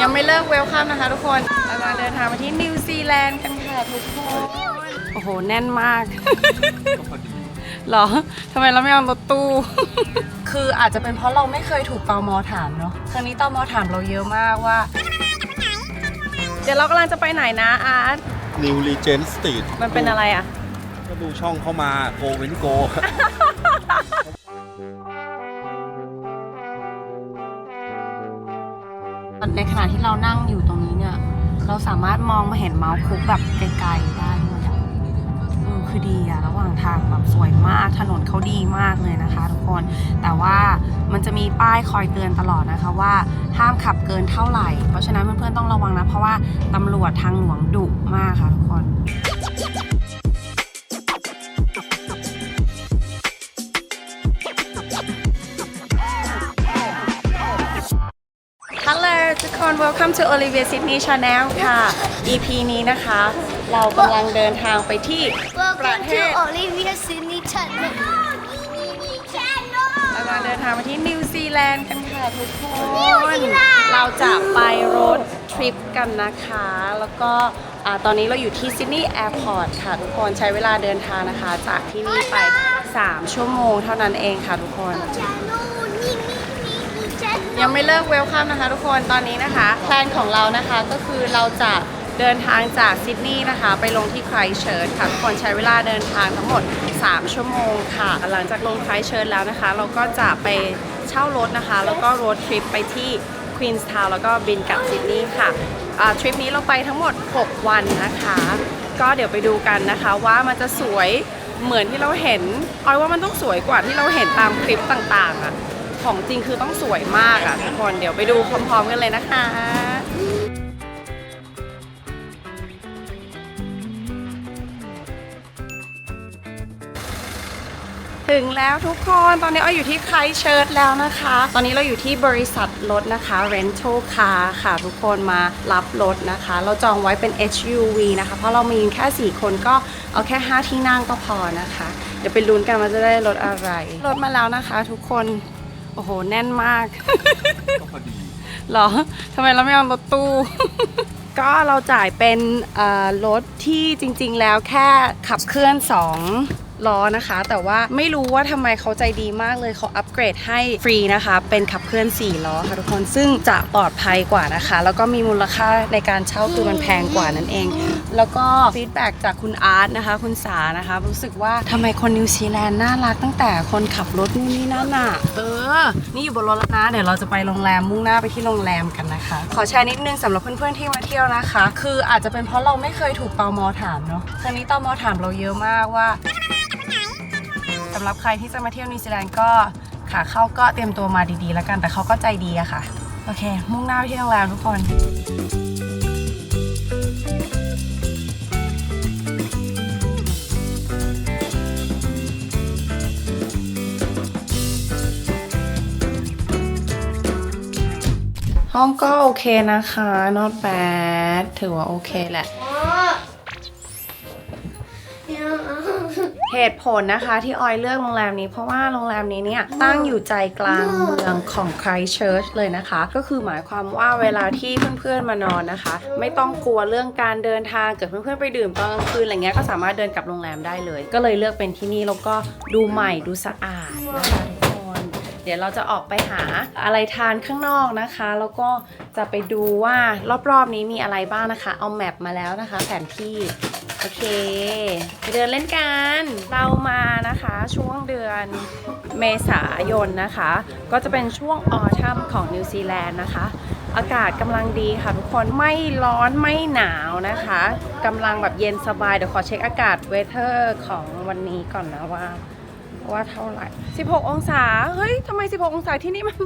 ยังไม่เลิกเวลคัมนะคะทุกคนเรากำลังเดินทางมาที่นิวซีแลนด์กันค่ะทุกคน โอ้โห แน่นมากเหรอทำไมเราไม่เอารถตู้ คืออาจจะเป็นเพราะเราไม่เคยถูกตอมอถามเนาะ ครั้งนี้ตอมอถามเราเยอะมากว่า เดี๋ยวเรากำลังจะไปไหนนะอาร์ต นิวรีเจนสตรีทมันเป็นอะไรอะก็ดูช่องเข้ามาโกเว้นโก ในขณะที่เรานั่งอยู่ตรงนี้เนี่ย เราสามารถมองมาเห็นเมาส์คุกแบบไกลๆได้ด้วยอะเออคือดีอะระหว่างทางแบบสวยมาก ถนนเขาดีมากเลยนะคะ ทุกคน แต่ว่ามันจะมีป้ายคอยเตือนตลอดนะคะว่าห้ามขับเกินเท่าไหร่ เพราะฉะนั้นเพื่อนๆต้องระวังนะ เพราะว่าตำรวจทางหลวงดุมากค่ะทุกคน welcome to Olivia Sydney Channel ค่ะ EP นี้นะคะ เรากำลังเดินทางไปที่ประ Welcome เท to ศ Olivia Sydney Channel. เรากำลังเดินทางไปที่นิวซีแลนด์กันค่ะทุกคนนิวซีแลนด์เราจะไปรถทริปกันนะคะ แล้วก็อ่าตอนนี้เราอยู่ที่ซิดนีย์แอร์พอร์ตค่ะทุกคนใช้เวลาเดินทางนะคะ จากที่นี่ไป 3 ชั่วโมงเท่านั้นเองค่ะทุกคน ยังไม่เลิกเวลคัมนะคะ ทุกคนตอนนี้นะคะแพลนของเรานะคะก็คือเราจะเดินทางจากซิดนีย์นะคะ ไปลงที่ไครเชิร์ชค่ะทุกคนใช้เวลาเดินทางทั้งหมด 3 ชั่วโมงค่ะ หลังจากลงไครเชิร์ชแล้วนะคะ เราก็จะไปเช่ารถนะคะ แล้วก็รถทริปไปที่ควีนส์ทาวน์แล้วก็บินกลับซิดนีย์ค่ะทริปนี้เราไปทั้งหมด 6 วันนะคะ ก็เดี๋ยวไปดูกันนะคะว่ามันจะสวยเหมือนที่เราเห็นออยว่ามันต้องสวยกว่าที่เราเห็นตามคลิปต่างๆอะ ของจริงคือต้องสวยมากอะทุกคนเดี๋ยวไปดูพร้อมๆกันเลยนะคะถึงแล้วทุกคน ตอนนี้อ้อยอยู่ที่ไคเชิร์ตแล้วนะคะ ตอนนี้เราอยู่ที่บริษัทรถนะคะ Rental Car ค่ะ ทุกคนมารับรถนะคะ เราจองไว้เป็น HUV นะคะ เพราะเรามีแค่ 4 คนก็เอาแค่ 5 ที่นั่งก็พอนะคะ เดี๋ยวไปลุ้นกันว่าจะได้รถอะไร รถมาแล้วนะคะ ทุกคน โอ้โห แน่นมาก ก็พอดีเหรอ ทำไมเราไม่เอารถตู้ ก็เราจ่ายเป็นเอ่อรถที่จริงๆแล้วแค่ขับเคลื่อน2 ล้อนะคะ แต่ว่าไม่รู้ว่าทำไมเขาใจดีมากเลยเขาอัปเกรดให้ฟรีนะคะ เป็นขับเคลื่อน4ล้อค่ะทุกคนซึ่งจะปลอดภัยกว่านะคะ แล้วก็มีมูลค่าในการเช่าคือมันแพงกว่านั่นเอง แล้วก็ฟีดแบ็กจากคุณอาร์ตนะคะ คุณสานะคะ รู้สึกว่าทำไมคนนิวซีแลนด์น่ารักตั้งแต่คนขับรถนู่นนี่นั่นน่ะเออ นี่อยู่บนรถแล้วนะ เดี๋ยวเราจะไปโรงแรมมุ่งหน้าไปที่โรงแรมกันนะคะ ขอแชร์นิดนึงสำหรับเพื่อนๆที่มาเที่ยวนะคะ คืออาจจะเป็นเพราะเราไม่เคยถูกตอมอถามเนาะครั้งนี้ตอมอถามเราเยอะมากว่า สำหรับใครที่จะมาเที่ยวนิวซีแลนด์ก็ขาเข้าก็เตรียมตัวมาดีๆ แล้วกัน แต่เขาก็ใจดีอะค่ะ โอเค มุ่งหน้าไปที่โรงแรมทุกคนห้องก็โอเคนะคะ not bad ถือว่าโอเคแหละ เหตุผลนะคะที่ออยเลือกโรงแรมนี้ เพราะว่าโรงแรมนี้เนี่ยตั้งอยู่ใจกลางเมืองของไครเชิร์ชเลยนะคะ ก็คือหมายความว่าเวลาที่เพื่อนๆมานอนนะคะ ไม่ต้องกลัวเรื่องการเดินทางเกิดเพื่อนๆไปดื่มตอนกลางคืนอะไรเงี้ยก็สามารถเดินกลับโรงแรมได้เลย ก็เลยเลือกเป็นที่นี่แล้วก็ดูใหม่ดูสะอาดนะคะทุกคนเดี๋ยวเราจะออกไปหาอะไรทานข้างนอกนะคะ แล้วก็จะไปดูว่ารอบๆนี้มีอะไรบ้างนะคะ เอาแมปมาแล้วนะคะ แผนที่ โอเค ไปเดินเล่นกัน เรามานะคะช่วงเดือนเมษายนนะคะ ก็จะเป็นช่วงออทัมของนิวซีแลนด์นะคะ อากาศกำลังดีค่ะทุกคนไม่ร้อนไม่หนาวนะคะกำลังแบบเย็นสบาย เดี๋ยวขอเช็คอากาศเวเทอร์ของวันนี้ก่อนนะว่า ว่าเท่าไหร่ 16 องศา เฮ้ยทำไม 16 องศาที่นี่มัน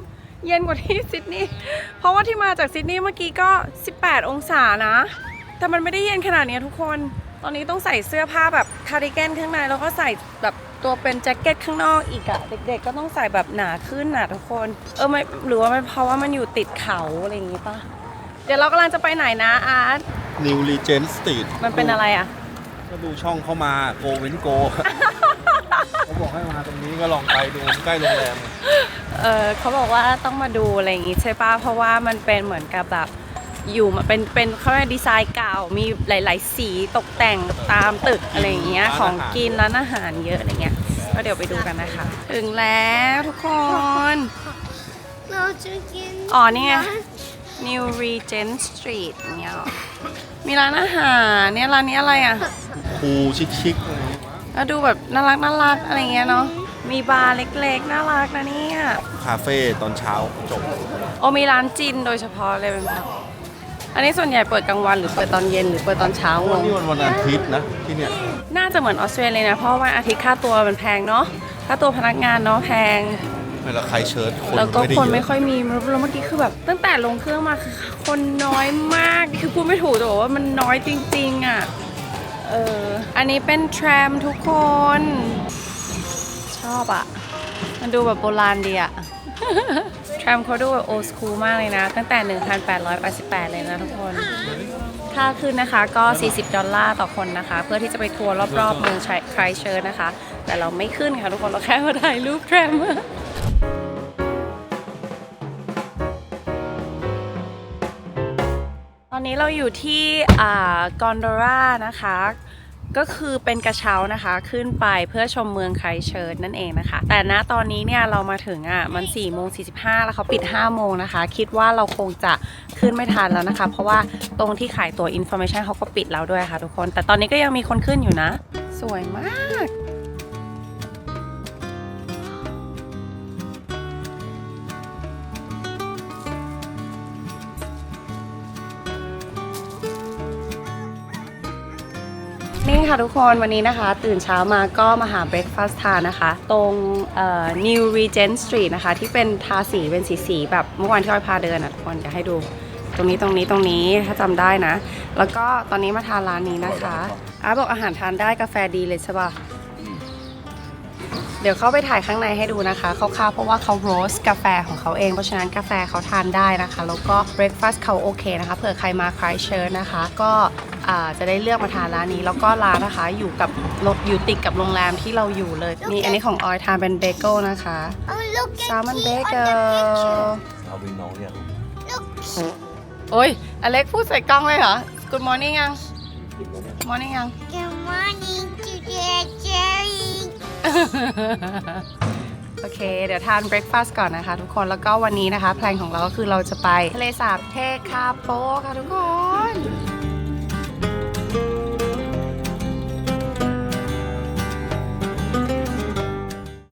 เย็นกว่าที่ซิดนีย์เพราะว่าที่มาจากซิดนีย์เมื่อกี้ก็ 18 องศานะ แต่มันไม่ได้เย็นขนาดนี้ทุกคน ตอนนี้ต้องใส่เสื้อผ้าแบบคาร์ดิแกนข้างในแล้วก็ใส่แบบตัวเป็นแจ็คเก็ตข้างนอกอีกอะเด็กๆ ก็ต้องใส่แบบหนาขึ้นน่ะทุกคน เออไม่หรือว่ามันเพราะว่ามันอยู่ติดเขาอะไรอย่างงี้ปะเดี๋ยวเรากำลังจะไปไหนนะอาร์ตนิวรีเจนสตรีทมันเป็นอะไรอะก็ดูช่องเข้ามาโกเว้นโกเขาบอกให้มาตรงนี้ก็ลองไปดูใกล้โรงแรม เออเขาบอกว่าต้องมาดูอะไรอย่างงี้ใช่ปะเพราะว่ามันเป็นเหมือนกับแบบ อยู่มาเป็นเป็นเขาเรียกดีไซน์เก่ามีหลาย ๆ สีตกแต่งตามตึกอะไรอย่างเงี้ยของกินร้านอาหารเยอะอะไรเงี้ยก็เดี๋ยวไปดูกันนะคะ ถึงแล้วทุกคน เราจะกินอ๋อนี่ไง New Regent Street เนี่ยหรอมีร้านอาหารเนี่ยร้านนี้อะไรอะคูชิคๆอะไรอย่างเงี้ยแล้วดูแบบน่ารักน่ารักอะไรเงี้ยเนาะมีบาร์เล็กๆน่ารักนะเนี่ย คาเฟ่ตอนเช้าจบโอมีร้านจีนโดยเฉพาะเลยเป็นแบบ อันนี้ส่วนใหญ่เปิดกลางวันหรือเปิดตอนเย็นหรือเปิดตอนเช้างงนี่มันวันอาทิตย์นะที่เนี่ยน่าจะเหมือนออสเตรเลียนะเพราะว่าอาทิตย์ค่าตัวมันแพงเนาะค่าตัวพนักงานเนาะแพงเวลาใครเชิญคนแล้วก็ไม่ได้คนเยไม่อะค่อยมีแล้วเมื่อกี้คือแบบ ตั้งแต่ลงเครื่องมาคือคนน้อยมากคือพูดไม่ถูกแต่ว่ามันน้อยจริงๆอะเอออันนี้เป็นแทรมทุกคน ชอบอะ มันดูแบบโบราณดีอะแทรมเขาดูแบบโอ o คูลมากเลยนะ ตั้งแต่ 1888 เลยนะทุกคน ค่าขึ้นนะคะก็ 40 ดอลลาร์ต่อคนนะคะ เพื่อที่จะไปทัวร์รอบๆเมืองไครเชิร์นะคะ แต่เราไม่ขึ้นค่ะทุกคน เราแค่มาถ่ายรูปแทรมตอนนี้เราอยู่ที่อ่ากอนโดรานะคะ ก็คือเป็นกระเช้านะคะขึ้นไปเพื่อชมเมืองไคเชิร์นั่นเองนะคะ แต่ณตอนนี้เนี่ยเรามาถึงอะมัน4ี่โมงสีแล้วเขาปิด5โมงนะคะ คิดว่าเราคงจะขึ้นไม่ทันแล้วนะคะ เพราะว่าตรงที่ขายตัวอินโฟเมชันเขาก็ปิดแล้วด้วยค่ะทุกคน แต่ตอนนี้ก็ยังมีคนขึ้นอยู่นะ สวยมาก ค่ะทุกคนวันนี้นะคะ ตื่นเช้ามาก็มาหาเบรคฟาสต์ทานนะคะ ตรงเอ่อ New Regent Street นะคะ ที่เป็นทาสีเป็นสีสีๆแบบเมื่อวานที่อ้อยพาเดินอะทุกคนจะให้ดูตรงนี้ตรงนี้ตรงนี้ถ้าจำได้นะ แล้วก็ตอนนี้มาทานร้านนี้นะคะอาบอกอาหารทานได้กาแฟดีเลยใช่ปะเดี๋ยวเข้าไปถ่ายข้างในให้ดูนะคะคร่าวๆเพราะว่าเขาโรสกาแฟของเขาเอง เพราะฉะนั้นกาแฟเขาทานได้นะคะ แล้วก็เบรคฟาสต์เขาโอเคนะคะ เผื่อใครมาคลายเชิญนะคะ ก็อ่า จะได้เลือกมาทานร้านนี้ แล้วก็ร้านนะคะ อยู่กับอยู่ติดกับโรงแรมที่เราอยู่เลยนี่อันนี้ของออยทานเป็นเบเกิลนะคะ Oh look at แซลมอน me เบ on เกิ the ล picture. เอาวินน้องเนี่ย Look. โอ้ยอเล็กพูดใส่กล้องเลยเหรอ Good morning ยัง Morning ยัง Good morning to the cherry. โอเค เดี๋ยวทานเบรคฟาสต์ก่อนนะคะทุกคน แล้วก็วันนี้นะคะ แพลนของเราก็คือเราจะไปทะเลสาบเทคาโปค่ะทุกคน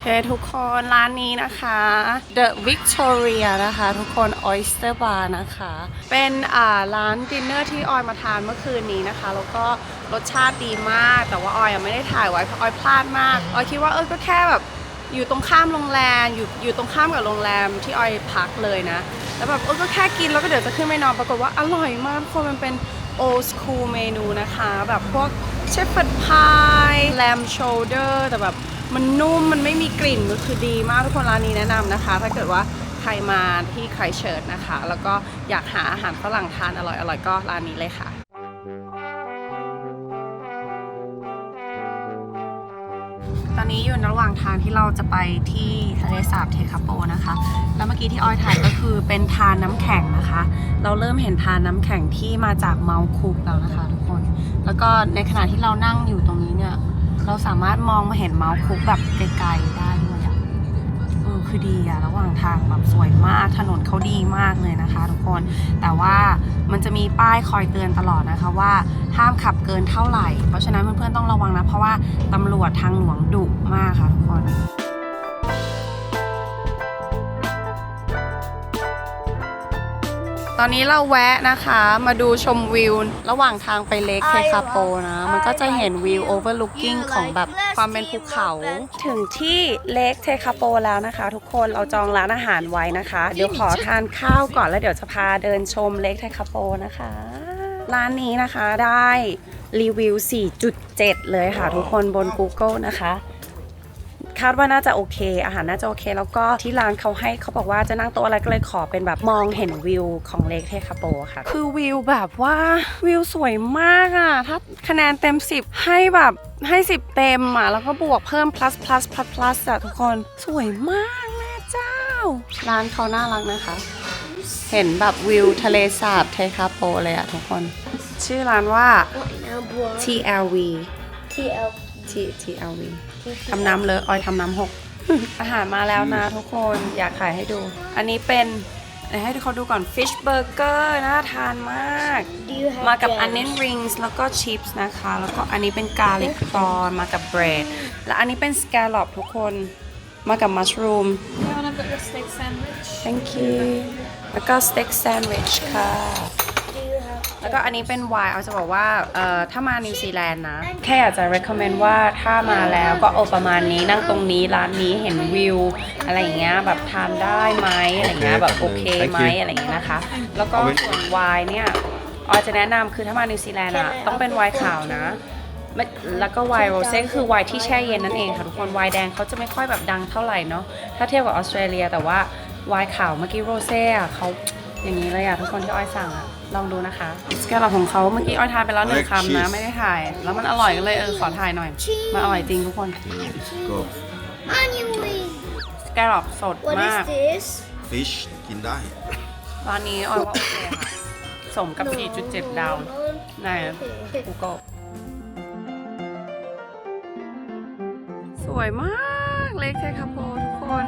เคทุกคนร้านนี้นะคะ The Victoria นะคะ ทุกคน Oyster Bar นะคะ เป็นอ่าร้านดินเนอร์ที่ออยมาทานเมื่อคืนนี้นะคะ แล้วก็รสชาติดีมาก แต่ว่าออยยังไม่ได้ถ่ายไว้เพราะออยพลาดมาก ออยคิดว่าเออก็แค่แบบอยู่ตรงข้ามโรงแรม อยู่อยู่ตรงข้ามกับโรงแรมที่ออยพักเลยนะ แล้วแบบเออก็แค่กินแล้วก็เดี๋ยวจะขึ้นไปนอน ปรากฏว่าอร่อยมากทุกคนมันเป็น old school เมนูนะคะ แบบพวก เชฟเฟิร์ดพายแลมโชเดอร์แต่แบบมันนุ่มมันไม่มีกลิ่นก็คือดีมากทุกคนร้านนี้แนะนำนะคะ ถ้าเกิดว่าใครมาที่ไครเชิร์ตนะคะ แล้วก็อยากหาอาหารฝรั่งทานอร่อยๆก็ร้านนี้เลยค่ะ อนนี้อยู่ระหว่างทางที่เราจะไปที่ทะเลสาบเทคาโปนะคะ แล้วเมื่อกี้ที่ออยถ่ายก็คือเป็นทานน้ำแข็งนะคะ เราเริ่มเห็นทานน้ำแข็งที่มาจากเมาคุกแล้วนะคะ ทุกคน แล้วก็ในขณะที่เรานั่งอยู่ตรงนี้เนี่ย เราสามารถมองมาเห็นเมาคุกแบบไกลๆได้ด้วยอะเออคือดีอะระหว่างทางแบบสวยมาก ถนนเขาดีมากเลยนะคะ ทุกคน แต่ว่ามันจะมีป้ายคอยเตือนตลอดนะคะว่าห้ามขับเกินเท่าไหร่ เพราะฉะนั้นเพื่อนๆต้องระวังนะ เพราะว่าตำรวจทางหลวงดุ มากค่ะทุกคนตอนนี้เราแวะนะคะมาดูชมวิว ระหว่างทางไปเลคเทคาโปนะ มันก็จะเห็นวิว overlooking ของแบบความเป็นภูเขา ถึงที่เลคเทคาโปแล้วนะคะ ทุกคนเราจองร้านอาหารไว้นะคะ เดี๋ยวขอทานข้าวก่อนแล้วเดี๋ยวจะพาเดินชมเลคเทคาโปนะคะ ร้านนี้นะคะได้รีวิว 4.7 เลยค่ะทุกคนบน Google นะคะ คาดว่าน่าจะโอเค อาหารน่าจะโอเค แล้วก็ที่ร้านเขาให้เขาบอกว่าจะนั่งโต๊ะอะไรก็เลยขอเป็นแบบมองเห็นวิวของเลคเทคาโปค่ะ คือวิวแบบว่าวิวสวยมากอะ ถ้าคะแนนเต็ม 10 ให้แบบให้ 10 เต็มอะ แล้วก็บวกเพิ่ม plus plus plus plus อะทุกคนสวยมากแม่เจ้า ร้านเขาน่ารักนะคะ เห็นแบบวิวทะเลสาบเทคาโปเลยอะทุกคน ชื่อร้านว่า What now, boy? TLV TL. T TLV ทำน้ำเลอะออยทำน้ำหก อาหารมาแล้วนะทุกคนอยากถ่ายให้ดู อันนี้เป็นไหนให้เขาดูก่อน fish burger น่าทานมาก Do you have มากับ jam? onion rings แล้วก็ chips นะคะ แล้วก็อันนี้เป็น garlic prawn มากับ bread และอันนี้เป็น scallop ทุกคนมากับ mushroom You wanna put the steak sandwich? thank you แล้วก็ steak sandwich ค่ะ Do you have แล้วก็อันนี้เป็นไวน์เอาจะบอกว่าเอ่อถ้ามานิวซีแลนด์นะ แค่อยากจะ recommend ว่าถ้ามาแล้วก็โอาประมาณนี้นั่งตรงนี้ร้านนี้เห็นวิว อะไรอย่างเงี้ยแบบทานได้ไหมอะไรอย่างเงี้ยแบบโอเคไหมอะไรอย่างเงี้ยนะคะ แล้วก็ส่วนไวน์เนี่ยออยจะแนะนำคือถ้ามานิวซีแลนด์อะต้องเป็นไวน์ขาวนะไม่แล้วก็ไวน์โรเซ่ก็คือไวน์ที่แช่เย็นนั่นเองค่ะทุกคนไวน์แดงเขาจะไม่ค่อยแบบดังเท่าไหร่เนาะถ้าเทียบกับออสเตรเลีย แต่ว่าไวน์ขาวเมื่อกี้โรเซ่อะเขา อย่างนี้เลยอะทุกคนที่อ้อยสั่งอะลองดูนะคะสแกลลของเขาเมื่อกี้อ้อยทานไปแล้วหนึ่งคำนะไม่ได้ถ่าย แล้วมันอร่อยก็เลยเออขอถ่ายหน่อย มันอร่อยจริงทุกคนก็ onion ring? สแกลลสด What มาก is this? fish กินได้ ร้านนี้อ้อยว่าโอเคค่ะสมกับ 4.7 ดาว ใน Google สวยมากเล็กเทคาโปทุกคน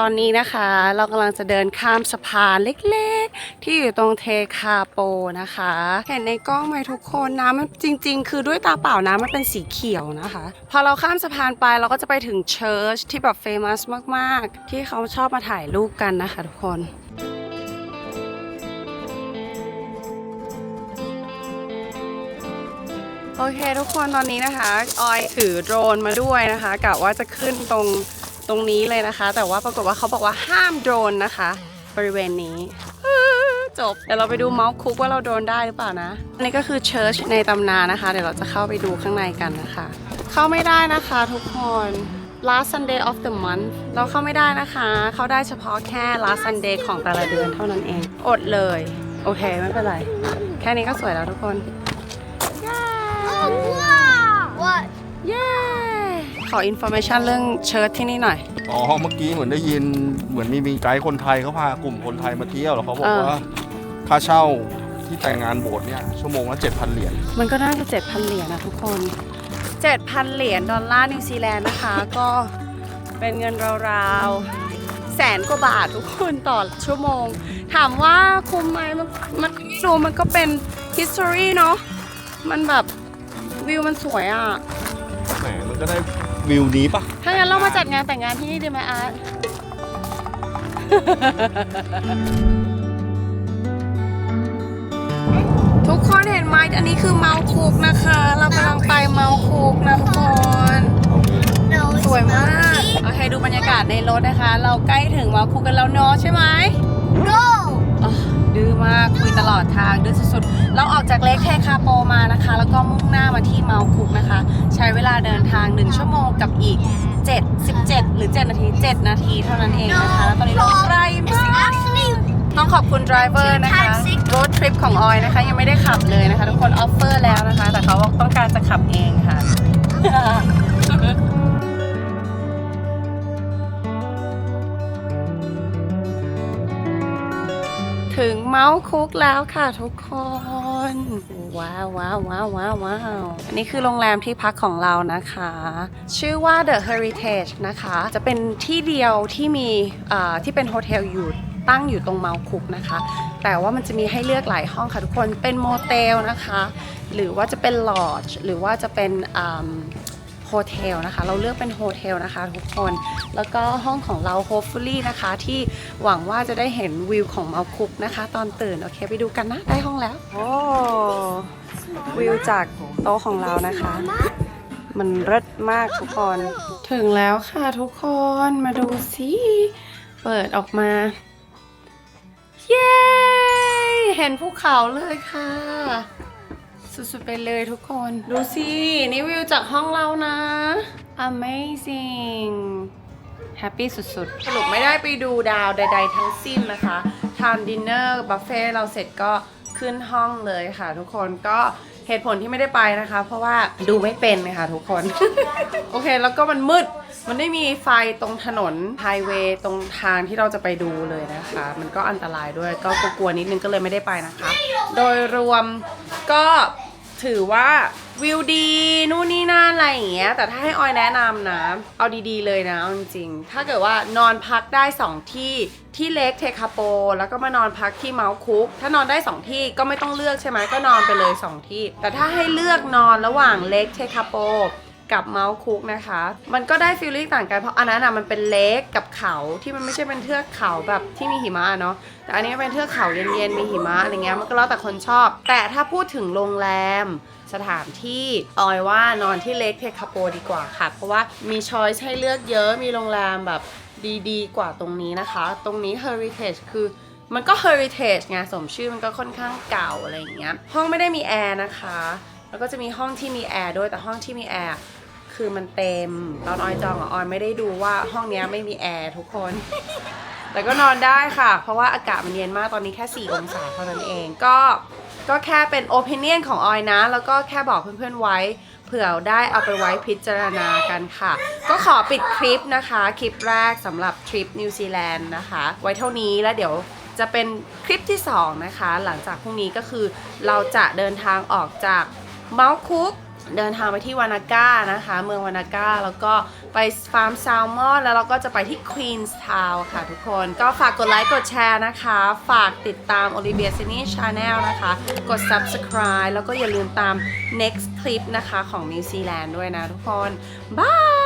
ตอนนี้นะคะเรากำลังจะเดินข้ามสะพานเล็กๆ ที่อยู่ตรงเทคาโปนะคะ เห็นในกล้องไหมทุกคนน้ำมันจริง ๆ คือด้วยตาเปล่าน้ำมันเป็นสีเขียวนะคะ พอเราข้ามสะพานไปเราก็จะไปถึงเชิร์ชที่แบบเฟมัสมากๆ ที่เขาชอบมาถ่ายรูปกันนะคะทุกคนโอเค ทุกคนตอนนี้นะคะ ออยถือโดรนมาด้วยนะคะกะว่าจะขึ้นตรง ตรงนี้เลยนะคะ แต่ว่าปรากฏว่าเขาบอกว่าห้ามโดรนนะคะ บริเวณนี้จบเดี๋ยวเราไปดูเมาส์คุกว่าเราโดรนได้หรือเปล่านะ อันนี้ก็คือเชิร์ชในตำนานนะคะ เดี๋ยวเราจะเข้าไปดูข้างในกันนะคะ เข้าไม่ได้นะคะทุกคน last Sunday of the month เราเข้าไม่ได้นะคะ เข้าได้เฉพาะแค่ last Sunday ของแต่ละเดือนเท่านั้นเอง อดเลย โอเค ไม่เป็นไร แค่นี้ก็สวยแล้วทุกคน Oh, wow! What? เย้ ขออินโฟ a t ชันเรื่องเชิร์ตที่นี่หน่อย อ๋อ เมื่อกี้เหมือนได้ยินเหมือนมีมีไกด์คนไทยเขาพากลุ่มคนไทยมาเที่ยวแล้วเขาบอกเออว่าค่าเช่าที่แต่งงานโบสถ์เนี่ยชั่วโมงละ7,000 เหรียญ มันก็น่าจะ7,000 เหรียญนะทุกคน 7,000 เหรียญดอลลาร์นิวซีแลนด์นะคะ ก็เป็นเงินราวๆแสนกว่าบาททุกคนต่อชั่วโมง ถามว่าคุ้มไหมมันมันไม่รู้มันก็เป็น history เนาะมันแบบวิวมันสวยอะ แหมมันก็ได้ วิวนี้ปะถ้างั้นเรามาจัดงานแต่งงานที่นี่ดีไหมอาร์ตทุกคนเห็นไหมอันนี้คือเมาส์คุกนะคะ เรากำลังไปเมาส์คุกนะทุกคน No, it's สวยมาก not. โอเคดูบรรยากาศในรถนะคะ เราใกล้ถึงเมาส์คุกกันแล้วเนาะใช่ไหม No! อ๋อดื้อมากคุยตลอดทางดื้อสุดๆ เราออกจากเล็กแคคาโปมานะคะ แล้วก็มุ่งหน้ามาที่เมาคุกนะคะ ใช้เวลาเดินทาง 1 ชั่วโมงกับอีก 7 17 หรือ 7 นาที 7 นาทีเท่านั้นเองนะคะ แล้วตอนนี้เราใกล้ It's มาก actually ต้องขอบคุณ driver นะคะรถทริปของออยนะคะ ยังไม่ได้ขับเลยนะคะ ทุกคนออฟเฟอร์แล้วนะคะ แต่เขาบอกต้องการจะขับเองค่ะ ถึงเมาส์คุกแล้วค่ะทุกคน ว้าวว้าวว้าวว้าวว้าวอันนี้คือโรงแรมที่พักของเรานะคะ ชื่อว่า The Heritage นะคะ จะเป็นที่เดียวที่มีอ่าที่เป็นโฮเทลอยู่ตั้งอยู่ตรงเมาส์คุกนะคะ แต่ว่ามันจะมีให้เลือกหลายห้องค่ะทุกคนเป็นโมเตลนะคะ หรือว่าจะเป็นลอดจ์หรือว่าจะเป็น โฮเทลนะคะ เราเลือกเป็นโฮเทลนะคะทุกคน แล้วก็ห้องของเรา hopefully นะคะ ที่หวังว่าจะได้เห็นวิวของเมาคุกนะคะ ตอนตื่น โอเค ไปดูกันนะ ได้ห้องแล้ว โอ้วิวจากโต๊ะของเรานะคะ มันเลิศมากทุกคน ถึงแล้วค่ะทุกคนมาดูสิเปิดออกมา เย้ เห็นภูเขาเลยค่ะ สุดๆไปเลยทุกคน ดูสินี่วิวจากห้องเรานะ amazing แฮปปี้สุดๆ สรุปไม่ได้ไปดูดาวใด ๆ ทั้งสิ้นนะคะทานดินเนอร์บัฟเฟ่เราเสร็จก็ขึ้นห้องเลยค่ะ ทุกคนก็เหตุผลที่ไม่ได้ไปนะคะ เพราะว่าดูไม่เป็นนะคะทุกคน โอเค แล้วก็มันมืด มันไม่มีไฟตรงถนนไฮเวย์ตรงทางที่เราจะไปดูเลยนะคะ มันก็อันตรายด้วยก็กลัวๆนิดนึงก็เลยไม่ได้ไปนะคะ โดยรวมก็ ถือว่าวิวดีนู่นนี่นั่นอะไรอย่างเงี้ย แต่ถ้าให้ออยแนะนำนะ เอาดีๆเลยนะเอาจริงๆถ้าเกิดว่านอนพักได้ 2 ที่ที่เล็กเทคาโป แล้วก็มานอนพักที่เมาส์คุก ถ้านอนได้ 2 ที่ก็ไม่ต้องเลือกใช่ไหมก็นอนไปเลย 2 ที่ แต่ถ้าให้เลือกนอนระหว่างเล็กเทคาโป กับเมาส์คุกนะคะ มันก็ได้ฟีลลิ่งต่างกันเพราะอันนั้นอะมันเป็นเล็กกับเขาที่มันไม่ใช่เป็นเทือกเขาแบบที่มีหิมะเนาะแต่อันนี้เป็นเทือกเขาเย็นๆมีหิมะอะไรเงี้ยมันก็แล้วแต่คนชอบ แต่ถ้าพูดถึงโรงแรมสถานที่ออยว่านอนที่เล็กเทคาโปดีกว่าค่ะ เพราะว่ามีช้อยส์ให้เลือกเยอะมีโรงแรมแบบดีๆ กว่าตรงนี้นะคะ ตรงนี้ Heritage คือมันก็ Heritage ไงสมชื่อมันก็ค่อนข้างเก่าอะไรอย่างเงี้ยห้องไม่ได้มีแอร์นะคะ แล้วก็จะมีห้องที่มีแอร์ด้วยแต่ห้องที่มีแอร์คือมันเต็ม ตอนออยจองอะออยไม่ได้ดูว่าห้องเนี้ยไม่มีแอร์ทุกคน แต่ก็นอนได้ค่ะ เพราะว่าอากาศมันเย็นมากตอนนี้แค่ 4 องศาเท่านั้นเองก็ก็แค่เป็น opinion ของออยนะ แล้วก็แค่บอกเพื่อนๆไว้เผื่อได้เอาไปไว้พิจารณากันค่ะ ก็ขอปิดคลิปนะคะ คลิปแรกสำหรับทริปนิวซีแลนด์นะคะ ไว้เท่านี้แล้วเดี๋ยวจะเป็นคลิปที่ 2 นะคะ หลังจากพรุ่งนี้ก็คือเราจะเดินทางออกจาก เมาคุกเดินทางไปที่วานาก้านะคะ เมืองวานาก้าแล้วก็ไปฟาร์มแซลมอน แล้วเราก็จะไปที่ควีนส์ทาวค่ะทุกคน ก็ฝากกดไลค์กดแชร์นะคะ ฝากติดตาม Olivia c i n e Channel นะคะ กด subscribe แล้วก็อย่าลืมตาม next clip นะคะของนิวซีแลนด์ด้วยนะทุกคน บาย